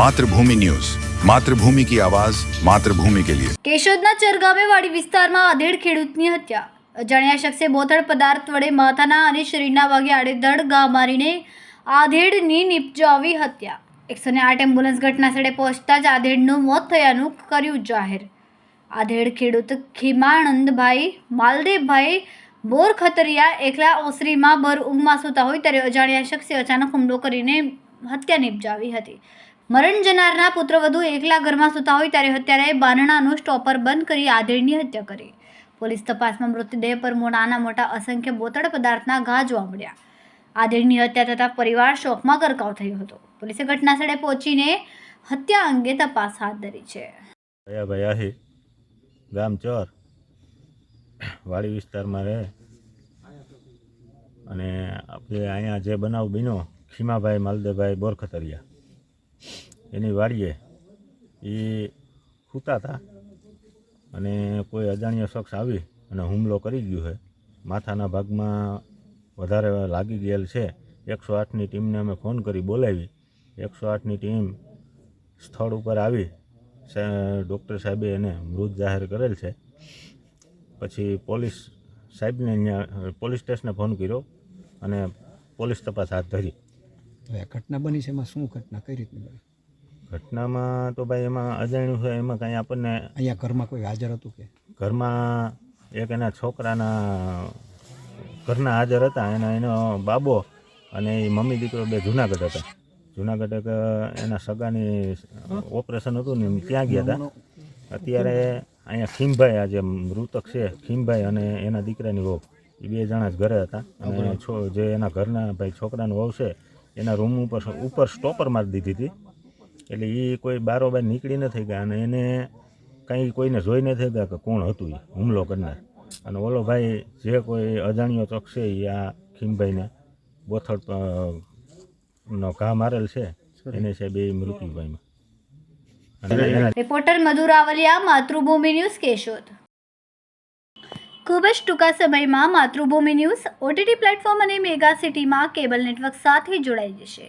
Mathrubhumi news. Mathrubhumi કી આવાજ, માતૃભૂમિ કે લિયે. કેશોદના ચરગામે વાડી વિસ્તારમાં આધેડ ખેડૂતની હત્યા. અજાણ્યા શખ્સે બોથળ પદાર્થ વડે માથાના અને શરીરના ભાગે આડેધડ ગા મારીને આધેડની નિપજાવી હત્યા. એકસો ને આઠ એમ્બ્યુલન્સ ઘટના સ્થળે પહોંચતા જ આધેડનું મોત થયાનું કર્યું જાહેર. આધેડ ખેડૂત ખીમાનંદભાઈ, માલદેવભાઈ બોર ખતરિયા એકલા ઓસરીમાં ભર ઊંઘમાં સૂતા હોય ત્યારે અજાણ્યા શખ્સે અચાનક હુમલો કરીને હત્યા નિપજાવી હતી. મરણ જનારના પુત્રવધુ એકલા ઘરમાં સૂતા હોય ત્યારે હત્યારાએ બારણાનું સ્ટોપર બંધ કરી આધેડની હત્યા કરી. પોલીસ તપાસમાં મૃતદેહ પર મો- નાના મોટા અસંખ્ય બોતડ પદાર્થના ઘા જોવા મળ્યા. આધેડની હત્યા થતાં પરિવાર શોકમાં ગરકાવ થયો હતો. પોલીસે ઘટના સ્થળે પહોંચીને હત્યા અંગે તપાસ હાથ ધરી છે. ભાઈ આહી ગામ ચોર. વાડી વિસ્તારમાં રહે. અને આપણે અહીંયા જે બનાવ બન્યો, ખીમાભાઈ માલદેભાઈ બોરખતરિયા. એની વાડીએ એ સૂતા હતા. અને કોઈ અજાણ્યો શખ્સ આવી અને હુમલો કરી ગયો છે. માથાના ભાગમાં વધારે લાગી ગયેલ છે. એકસો આઠની ટીમને અમે ફોન કરી બોલાવી. એકસો આઠની ટીમ સ્થળ ઉપર આવી. ડૉક્ટર સાહેબે એને મૃત જાહેર કરેલ છે. પછી પોલીસ સાહેબને અહીંયા પોલીસ સ્ટેશને ફોન કર્યો અને પોલીસ તપાસ હાથ ધરી. ઘટના બની છે, એમાં શું ઘટના, કઈ રીતની બની? ઘટનામાં તો ભાઈ એમાં અજાણ્યું છે એમાં કાંઈ આપણને અહીંયા ઘરમાં કોઈ હાજર હતું કે? ઘરમાં એક એના છોકરાના ઘરના હાજર હતા એના એનો બાબો અને એ મમ્મી દીકરો બે જુનાગઢ હતા. જુનાગઢ એક એના સગાની ઓપરેશન હતું ને ત્યાં ગયા હતા. અત્યારે અહીંયા ખીમભાઈ આ જે મૃતક છે ખીમભાઈ અને એના દીકરાની વહુ એ બે જણા જ ઘરે હતા. અને જે એના ઘરના ભાઈ છોકરાનો વહુ છે એના રૂમ ઉપર ઉપર સ્ટોપર મારી દીધી હતી. એટલે એ કોઈ બારોબાર નીકળી નથી ગયા અને એને કંઈ કોઈને જોઈ નથી ગયા કે કોણ હતું એ હુમલો કરનાર. અને ઓલો ભાઈ જે કોઈ અજાણ્યો ચોક છે એ આ ખીમભાઈને બોથડ નો ઘા મારેલ છે એને છે બે મૃત્યુ પામ્યા. અને એના રિપોર્ટર મધુરાવલિયા માતૃભૂમિ ન્યૂઝ કેશોદ. ખૂબ જ ટૂંકા સમયમાં માતૃભૂમિ ન્યૂઝ ઓટીટી પ્લેટફોર્મ અને મેગા સિટીમાં કેબલ નેટવર્ક સાથે જોડાઈ જશે.